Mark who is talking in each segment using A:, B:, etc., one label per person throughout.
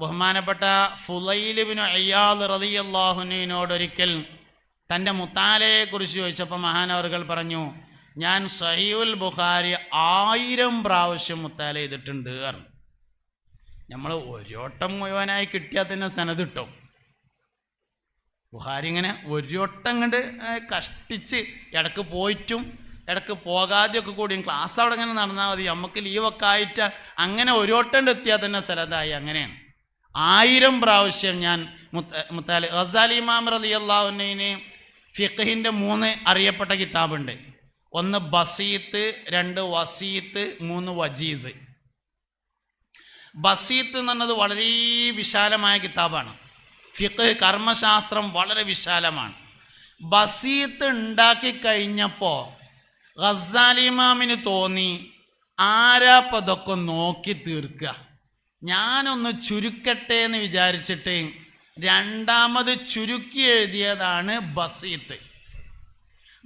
A: ബഹുമാനപ്പെട്ട ഫുലൈലിബിന് അയ്യാൽ റതിയല്ലാഹുനോട് ഒരിക്കൽ തന്റെ മുത്താലയെക്കുറിച്ച് ചോദിച്ചപ്പോൾ മഹാനവറുകൾ പറഞ്ഞു ഞാൻ സഹീഉൽ ബുഖാരി ആയിരം പ്രാവശ്യം മുത്താല ചെയ്തിട്ടുണ്ട് പറഞ്ഞു. നമ്മൾ ഒരോട്ടം മുഴുവനായി കിട്ടിയാൽ തന്നെ സനത് കിട്ടും. ബുഹാരി ഇങ്ങനെ ഒരോട്ടം കണ്ട് കഷ്ടിച്ച് ഇടയ്ക്ക് പോയിട്ടും ഇടയ്ക്ക് പോകാതെയൊക്കെ കൂടിയും ക്ലാസ് അവിടെ ഇങ്ങനെ നടന്നാൽ മതി. നമുക്ക് ലീവൊക്കെ ആയിട്ട് അങ്ങനെ ഒരോട്ടം എത്തിയാൽ തന്നെ സ്ഥലത്തായി അങ്ങനെയാണ്. ആയിരം പ്രാവശ്യം ഞാൻ മുത്ത മുത്താലി ഗസാലി ഇമാം റലി അള്ളാഹുവിന് ഫിഖഹിന്റെ മൂന്ന് അറിയപ്പെട്ട കിതാബുണ്ട്. ഒന്ന് ബസീത്ത് രണ്ട് വസീത്ത് മൂന്ന് വജീസ്. ബസീത്ത് എന്ന് പറഞ്ഞത് വളരെ വിശാലമായ കിതാബാണ്. ഫിഖ് കർമ്മശാസ്ത്രം വളരെ വിശാലമാണ്. ബസീത്ത് ഉണ്ടാക്കി കഴിഞ്ഞപ്പോൾ ഗസാലിമാമിന് തോന്നി ആരാപ്പതൊക്കെ നോക്കി തീർക്കുക? ഞാനൊന്ന് ചുരുക്കട്ടെ എന്ന് വിചാരിച്ചിട്ട് രണ്ടാമത് ചുരുക്കി എഴുതിയതാണ് ബസീത്ത്.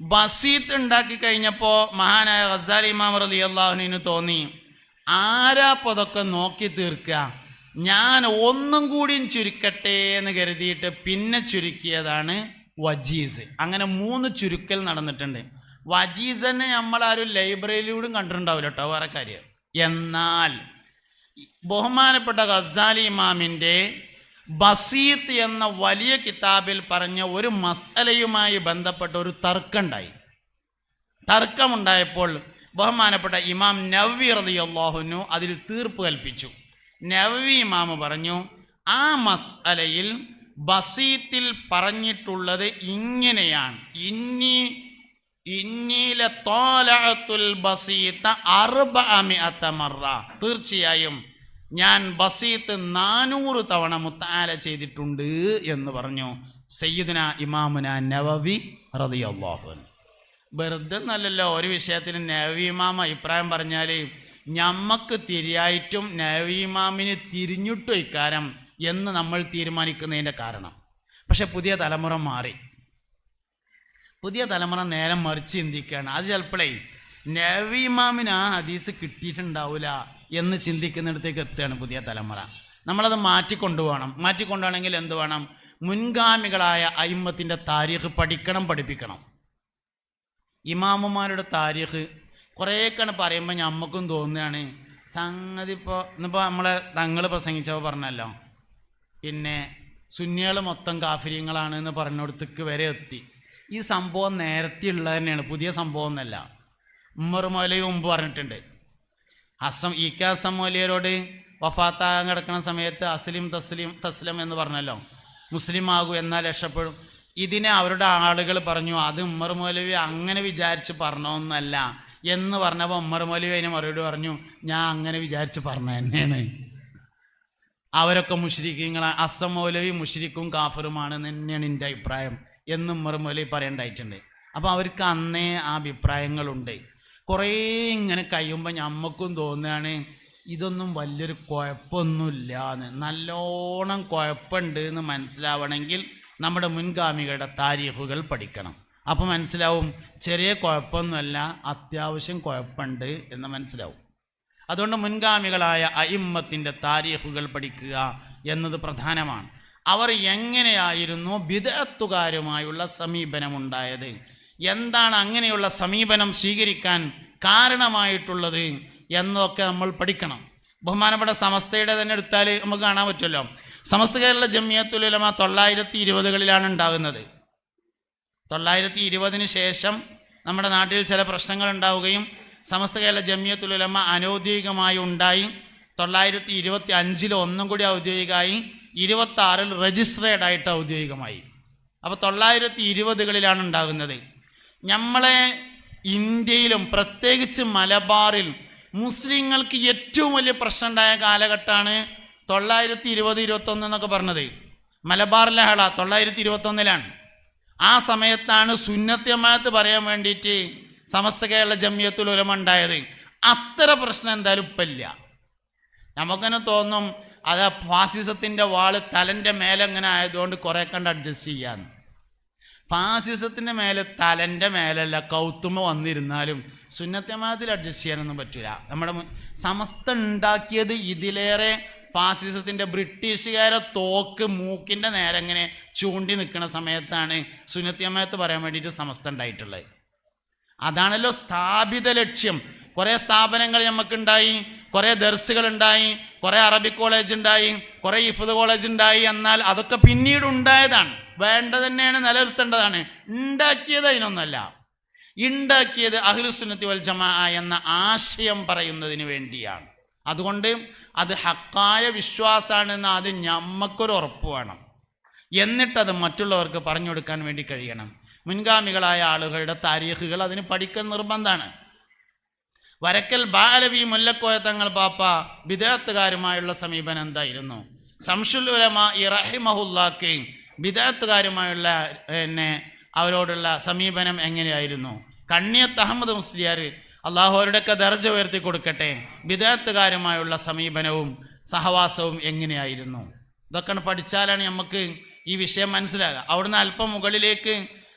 A: ബസീത്ത് ഉണ്ടാക്കി കഴിഞ്ഞപ്പോൾ മഹാനായ ഗസാലി ഇമാം റലി അള്ളാഹുനു തോന്നി ആരാ ആരാപ്പതൊക്കെ നോക്കി തീർക്കുക ഞാൻ ഒന്നും കൂടിയും ചുരുക്കട്ടെ എന്ന് കരുതിയിട്ട് പിന്നെ ചുരുക്കിയതാണ് വജീസ്. അങ്ങനെ മൂന്ന് ചുരുക്കൽ നടന്നിട്ടുണ്ട്. വജീസിനെ നമ്മളാരും ലൈബ്രറിയിലൂടെ കണ്ടിട്ടുണ്ടാവില്ല കേട്ടോ വേറെ കാര്യം. എന്നാൽ ബഹുമാനപ്പെട്ട ഗസാലി ഇമാമിന്റെ ബസീത്ത് എന്ന വലിയ കിതാബിൽ പറഞ്ഞ ഒരു മസലയുമായി ബന്ധപ്പെട്ട ഒരു തർക്കമുണ്ടായി. തർക്കമുണ്ടായപ്പോൾ ബഹുമാനപ്പെട്ട ഇമാം നവ്വി റളിയല്ലാഹുനു അതിൽ തീർപ്പ് കൽപ്പിച്ചു. നവ്വി ഇമാമ് പറഞ്ഞു ആ മസലയിൽ ബസീത്തിൽ പറഞ്ഞിട്ടുള്ളത് ഇങ്ങനെയാണ്. ഇന്നി തീർച്ചയായും ഞാൻ ബസീത്ത് നാനൂറ് തവണ മുത്താല ചെയ്തിട്ടുണ്ട് എന്ന് പറഞ്ഞു സയ്യിദ്ന ഇമാമുന നവവി റളിയല്ലാഹു അൻഹു. വെറുതെ നല്ലല്ലോ ഒരു വിഷയത്തിന് നവീമാം അഭിപ്രായം പറഞ്ഞാൽ ഞമ്മക്ക് തിരിയായിട്ടും നവീമാമിന് തിരിഞ്ഞിട്ടും ഇക്കാരം എന്ന് നമ്മൾ തീരുമാനിക്കുന്നതിന്റെ കാരണം. പക്ഷെ പുതിയ തലമുറ മാറി. പുതിയ തലമുറ നേരം മറിച്ച് ചിന്തിക്കുകയാണ്. അത് ചിലപ്പോഴേ നവീമാമിന് ആ ഹദീസ് കിട്ടിയിട്ടുണ്ടാവില്ല എന്ന് ചിന്തിക്കുന്നിടത്തേക്ക് എത്തുകയാണ് പുതിയ തലമുറ. നമ്മളത് മാറ്റിക്കൊണ്ടുപോകണം. മാറ്റിക്കൊണ്ടുപോകണമെങ്കിൽ എന്ത് വേണം? മുൻഗാമികളായ അയിമത്തിന്റെ താരീഖ് പഠിക്കണം പഠിപ്പിക്കണം. ഇമാമുമാരുടെ താരീഖ് കുറേക്കാണ് പറയുമ്പോൾ നമുക്കും തോന്നുകയാണ്. സംഗതി ഇപ്പോൾ ഇന്നിപ്പോൾ നമ്മളെ തങ്ങൾ പ്രസംഗിച്ചപ്പോൾ പറഞ്ഞല്ലോ. പിന്നെ സുന്നികൾ മൊത്തം കാഫര്യങ്ങളാണ് എന്ന് പറഞ്ഞിടത്തേക്ക് വരെ എത്തി. ഈ സംഭവം നേരത്തെ ഉള്ളത് തന്നെയാണ്. പുതിയ സംഭവം ഒന്നല്ല. ഉമ്മർ മൗലവി മുമ്പ് പറഞ്ഞിട്ടുണ്ട്. അസം ഇ കെ അസം മൗലിയരോട് വഫാത്താകാൻ കിടക്കുന്ന സമയത്ത് അസ്ലിം തസ്ലിം തസ്ലം എന്ന് പറഞ്ഞല്ലോ. മുസ്ലിം ആകൂ എന്നാൽ രക്ഷപ്പെടും. ഇതിനെ അവരുടെ ആളുകൾ പറഞ്ഞു അത് ഉമ്മർ മൗലവി അങ്ങനെ വിചാരിച്ച് പറഞ്ഞോന്നല്ല. എന്ന് പറഞ്ഞപ്പോൾ ഉമ്മർ മൗലവി അതിന് മറുപടി പറഞ്ഞു ഞാൻ അങ്ങനെ വിചാരിച്ച് പറഞ്ഞ തന്നെയാണ്. അവരൊക്കെ മുഷ്രിഖീങ്ങളാണ് അസം മൗലവി മുഷരിക്കും കാഫറുമാണ് തന്നെയാണ് എന്റെ അഭിപ്രായം. എന്ന് മൗലവി പറയേണ്ടായിട്ടുണ്ട് അപ്പോൾ അവർക്ക് അന്നേ ആ അഭിപ്രായങ്ങളുണ്ട്. കുറേ ഇങ്ങനെ കഴിയുമ്പോൾ ഞമ്മക്കും തോന്നുകയാണ് ഇതൊന്നും വലിയൊരു കുഴപ്പമൊന്നുമില്ല എന്ന് നല്ലോണം കുഴപ്പമുണ്ട് എന്ന് മനസ്സിലാവണമെങ്കിൽ നമ്മുടെ മുൻഗാമികളുടെ താരീഖുകൾ പഠിക്കണം. അപ്പോൾ മനസ്സിലാവും ചെറിയ കുഴപ്പമൊന്നുമല്ല അത്യാവശ്യം കുഴപ്പമുണ്ട് എന്ന് മനസ്സിലാവും. അതുകൊണ്ട് മുൻഗാമികളായ അയിമ്മത്തിന്റെ താരീഖുകൾ പഠിക്കുക എന്നത് പ്രധാനമാണ്. അവർ എങ്ങനെയായിരുന്നു ബിദത്തുകാരുമായുള്ള സമീപനമുണ്ടായത്? എന്താണ് അങ്ങനെയുള്ള സമീപനം സ്വീകരിക്കാൻ കാരണമായിട്ടുള്ളത് എന്നൊക്കെ നമ്മൾ പഠിക്കണം. ബഹുമാനപ്പെട്ട സമസ്തയുടെ തന്നെ എടുത്താൽ നമുക്ക് കാണാൻ പറ്റുമല്ലോ. സമസ്ത കേരള ജമിയത്തുലമ തൊള്ളായിരത്തി ഇരുപതുകളിലാണ് ഉണ്ടാകുന്നത്. തൊള്ളായിരത്തി ഇരുപതിന് ശേഷം നമ്മുടെ നാട്ടിൽ ചില പ്രശ്നങ്ങൾ ഉണ്ടാവുകയും സമസ്ത കേരള ജമിയത്തുലമ അനൗദ്യോഗികമായി ഉണ്ടായി. തൊള്ളായിരത്തി ഇരുപത്തി അഞ്ചിൽ ഒന്നും കൂടി ഔദ്യോഗികമായി ഇരുപത്തി ആറിൽ രജിസ്ട്രേഡ് ആയിട്ട് ഔദ്യോഗികമായി. അപ്പോൾ തൊള്ളായിരത്തി ഇരുപതുകളിലാണ് ഉണ്ടാകുന്നത്. നമ്മളെ ഇന്ത്യയിലും പ്രത്യേകിച്ച് മലബാറിൽ മുസ്ലിങ്ങൾക്ക് ഏറ്റവും വലിയ പ്രശ്നം ഉണ്ടായ കാലഘട്ടമാണ് തൊള്ളായിരത്തി ഇരുപത് ഇരുപത്തൊന്ന് എന്നൊക്കെ പറഞ്ഞത്. മലബാറിലെ ഹള തൊള്ളായിരത്തി ഇരുപത്തൊന്നിലാണ് ആ സമയത്താണ് സുന്നത്യമായത് പറയാൻ വേണ്ടിയിട്ട് സമസ്ത കേരള ജമ്യത്തിൽ ഉലമ ഉണ്ടായത്. അത്ര പ്രശ്നം എന്തായാലും ഇല്ല നമുക്കന്നെ തോന്നും അത് ഫാസിസത്തിന്റെ വാൾ തലന്റെ മേലെ അങ്ങനെ ആയതുകൊണ്ട് കുറേ കണ്ട് അഡ്ജസ്റ്റ് ചെയ്യാന്ന്. ഫാസിസത്തിന്റെ മേലെ തലന്റെ മേലല്ല കൗത്തുമ വന്നിരുന്നാലും സുന്നത്തമാതിൽ അഡ്ജസ്റ്റ് ചെയ്യാനൊന്നും പറ്റില്ല നമ്മുടെ സമസ്ത ഉണ്ടാക്കിയത് ഇതിലേറെ ഫാസിസത്തിന്റെ ബ്രിട്ടീഷുകാരെ തോക്ക് മൂക്കിന്റെ നേരെ ഇങ്ങനെ ചൂണ്ടി നിൽക്കുന്ന സമയത്താണ് സുന്നത്തിയമ്മയത്ത് പറയാൻ വേണ്ടിയിട്ട് സമസ്ത ഉണ്ടായിട്ടുള്ളത്. അതാണല്ലോ സ്ഥാപിത ലക്ഷ്യം. കുറേ സ്ഥാപനങ്ങൾ നമുക്കുണ്ടായി കുറേ ദർസുകൾ ഉണ്ടായി കുറേ അറബി കോളേജ് ഉണ്ടായി കുറെ ഇഫദ് കോളേജ് ഉണ്ടായി. എന്നാൽ അതൊക്കെ പിന്നീട് ഉണ്ടായതാണ്. വേണ്ട തന്നെയാണ് നിലനിർത്തേണ്ടതാണ്. ഉണ്ടാക്കിയത് അതിനൊന്നല്ല. ഉണ്ടാക്കിയത് അഖിലുസുന്നത്തി വൽ ജമാ എന്ന ആശയം പറയുന്നതിന് വേണ്ടിയാണ്. അതുകൊണ്ട് അത് ഹക്കായ വിശ്വാസമാണെന്ന് ആദ്യം ഞമ്മക്കൊരു ഉറപ്പ് വേണം. എന്നിട്ടത് മറ്റുള്ളവർക്ക് പറഞ്ഞു കൊടുക്കാൻ വേണ്ടി കഴിയണം. മുൻഗാമികളായ ആളുകളുടെ താരീഖുകൾ അതിന് പഠിക്കാൻ നിർബന്ധമാണ്. വരക്കൽ ബാലവി മുല്ലക്കോയ തങ്ങൾ പാപ്പ വിദേഹത്തുകാരുമായുള്ള സമീപനം എന്തായിരുന്നു? സംഷുലുലമ ഇറഹിമഹുല്ലാക്ക് വിദേഹത്തുകാരുമായുള്ള പിന്നെ അവരോടുള്ള സമീപനം എങ്ങനെയായിരുന്നു? കണ്ണിയത്ത് അഹമ്മദ് മുസ്ലിയാർ അള്ളാഹു അവരുടെയൊക്കെ ദർജ ഉയർത്തി കൊടുക്കട്ടെ. വിദേഹത്തുകാരുമായുള്ള സമീപനവും സഹവാസവും എങ്ങനെയായിരുന്നു? ഇതൊക്കെ പഠിച്ചാലാണ് നമുക്ക് ഈ വിഷയം മനസ്സിലാകുക. അവിടുന്ന് അല്പം മുകളിലേക്ക്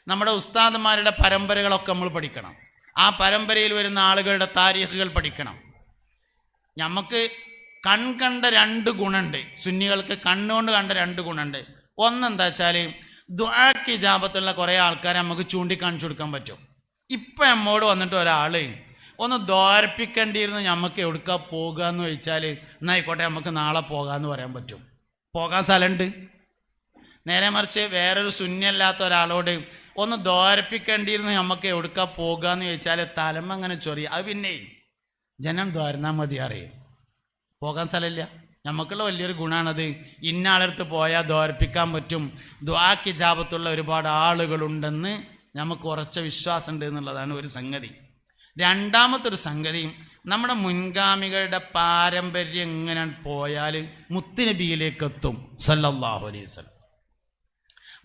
A: നമ്മുടെ ഉസ്താദന്മാരുടെ പരമ്പരകളൊക്കെ നമ്മൾ പഠിക്കണം. ആ പരമ്പരയിൽ വരുന്ന ആളുകളുടെ താരീഖുകൾ പഠിക്കണം. നമുക്ക് കൺകണ്ട രണ്ട് ഗുണമുണ്ട് സുന്നികൾക്ക് കണ്ണുകൊണ്ട് കണ്ട രണ്ട് ഗുണമുണ്ട് ഒന്നെന്താ വെച്ചാൽ ദ്വാക്ക് ജാപത്തുള്ള കുറേ ആൾക്കാരെ നമുക്ക് ചൂണ്ടിക്കാണിച്ചു കൊടുക്കാൻ പറ്റും. ഇപ്പം നമ്മോട് വന്നിട്ട് ഒരാൾ ഒന്ന് ദ്വാരപ്പിക്കേണ്ടിയിരുന്നു നമുക്ക് എവിടുക്കാ പോകുക എന്ന് ചോദിച്ചാൽ എന്നായിക്കോട്ടെ നമുക്ക് നാളെ പോകാമെന്ന് പറയാൻ പറ്റും. പോകാൻ സ്ഥലമുണ്ട് നേരെ മറിച്ച് വേറൊരു ശൂന്യല്ലാത്ത ഒരാളോട് ഒന്ന് ദ്വാരപ്പിക്കേണ്ടിയിരുന്നു നമുക്ക് എവിടുക്ക പോകുക എന്ന് ചോദിച്ചാൽ തലമ അങ്ങനെ ചൊറി. അത് പിന്നെ ജനം ദ്വാരന്നാൽ മതി അറിയും. പോകാൻ സ്ഥലമില്ല. നമുക്കുള്ള വലിയൊരു ഗുണമാണത് ഇന്ന ആളടുത്ത് പോയാൽ ദ്വാരപ്പിക്കാൻ പറ്റും. ദ്വാക്കി ജാപത്തുള്ള ഒരുപാട് ആളുകളുണ്ടെന്ന് നമുക്ക് ഉറച്ച വിശ്വാസമുണ്ട് എന്നുള്ളതാണ് ഒരു സംഗതി. രണ്ടാമത്തെ ഒരു സംഗതി നമ്മുടെ മുൻഗാമികളുടെ പാരമ്പര്യം എങ്ങനെ പോയാൽ മുത്തുനബിയിലേക്ക് എത്തും സല്ലല്ലാഹു അലൈഹി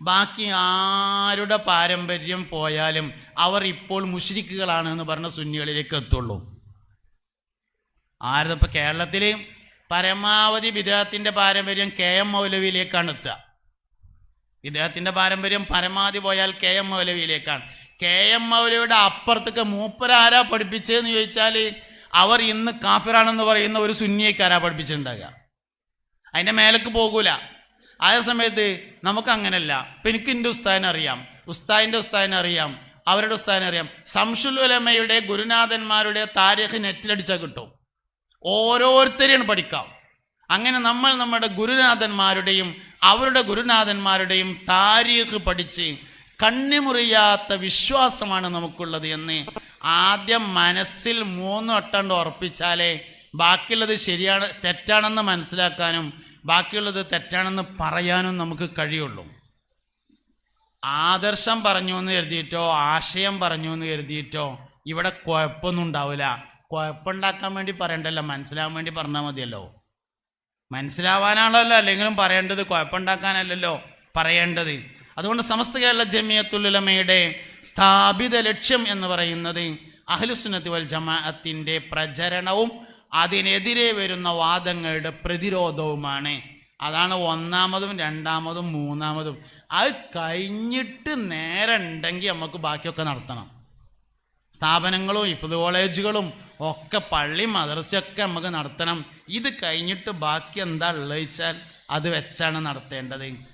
A: ബാക്കി ആരുടെ പാരമ്പര്യം പോയാലും അവർ ഇപ്പോൾ മുഷിരിക്കുകളാണ് എന്ന് പറഞ്ഞ സുന്നികളിലേക്ക് എത്തുള്ളൂ. ആരതിപ്പോൾ കേരളത്തിൽ പരമാവധി വിദേഹത്തിന്റെ പാരമ്പര്യം കെ എം മൗലവിയിലേക്കാണ് എത്തുക. വിദേഹത്തിന്റെ പാരമ്പര്യം പരമാവധി പോയാൽ കെ എം മൗലവിയിലേക്കാണ്. കെ എം മൗലവിയുടെ അപ്പുറത്തൊക്കെ മൂപ്പരാരാ പഠിപ്പിച്ചതെന്ന് ചോദിച്ചാൽ അവർ ഇന്ന് കാഫിറാണെന്ന് പറയുന്ന ഒരു സുന്നിയേക്കാരാ പഠിപ്പിച്ചിട്ടുണ്ടാകുക അതിന്റെ മേലേക്ക് പോകൂല. ആയ സമയത്ത് നമുക്ക് അങ്ങനെയല്ല ഇപ്പം എനിക്ക് എന്റെ ഉസ്താദിനെ അറിയാം. ഉസ്താദിന്റെ ഉസ്താദിനെ അറിയാം. അവരുടെ ഉസ്താദിനെ അറിയാം. സംഷുൽ ഉലമയുടെ ഗുരുനാഥന്മാരുടെ താരീഖ് നെറ്റിലടിച്ചാൽ കിട്ടും. ഓരോരുത്തരെയും പഠിക്കാം. അങ്ങനെ നമ്മൾ നമ്മുടെ ഗുരുനാഥന്മാരുടെയും അവരുടെ ഗുരുനാഥന്മാരുടെയും താരീഖ് പഠിച്ച് കണ്ണിമുറിയാത്ത വിശ്വാസമാണ് നമുക്കുള്ളത് എന്ന് ആദ്യം മനസ്സിൽ മൂന്ന് വട്ടം ഉറപ്പിച്ചാലേ ബാക്കിയുള്ളത് ശരിയാണ് തെറ്റാണെന്ന് മനസ്സിലാക്കാനും ബാക്കിയുള്ളത് തെറ്റാണെന്ന് പറയാനും നമുക്ക് കഴിയുള്ളൂ. ആദർശം പറഞ്ഞു എന്ന് കരുതിയിട്ടോ ആശയം പറഞ്ഞു എന്ന് കരുതിയിട്ടോ ഇവിടെ കുഴപ്പമൊന്നും ഉണ്ടാവില്ല. കുഴപ്പമുണ്ടാക്കാൻ വേണ്ടി പറയണ്ടല്ലോ മനസ്സിലാവാൻ വേണ്ടി പറഞ്ഞാൽ മതിയല്ലോ. മനസ്സിലാവാനാണല്ലോ അല്ലെങ്കിലും പറയേണ്ടത് കുഴപ്പമുണ്ടാക്കാനല്ലല്ലോ പറയേണ്ടത്. അതുകൊണ്ട് സമസ്ത കേരള ജമിയത്തുലമയുടെ സ്ഥാപിത ലക്ഷ്യം എന്ന് പറയുന്നത് അഹ്ലുസുന്നത്തി വൽ ജമാഅത്തിന്റെ പ്രചരണവും അതിനെതിരെ വരുന്ന വാദങ്ങളുടെ പ്രതിരോധവുമാണ്. അതാണ് ഒന്നാമതും രണ്ടാമതും മൂന്നാമതും. അത് കഴിഞ്ഞിട്ട് നേരെ ഉണ്ടെങ്കിൽ നമുക്ക് ബാക്കിയൊക്കെ നടത്തണം. സ്ഥാപനങ്ങളും ഇഫ്ത് കോളേജുകളും ഒക്കെ പള്ളി മദർസയൊക്കെ നമുക്ക് നടത്തണം. ഇത് കഴിഞ്ഞിട്ട് ബാക്കി എന്താ ഉള്ളത് വെച്ചാൽ അത് വെച്ചാണ് നടത്തേണ്ടത്.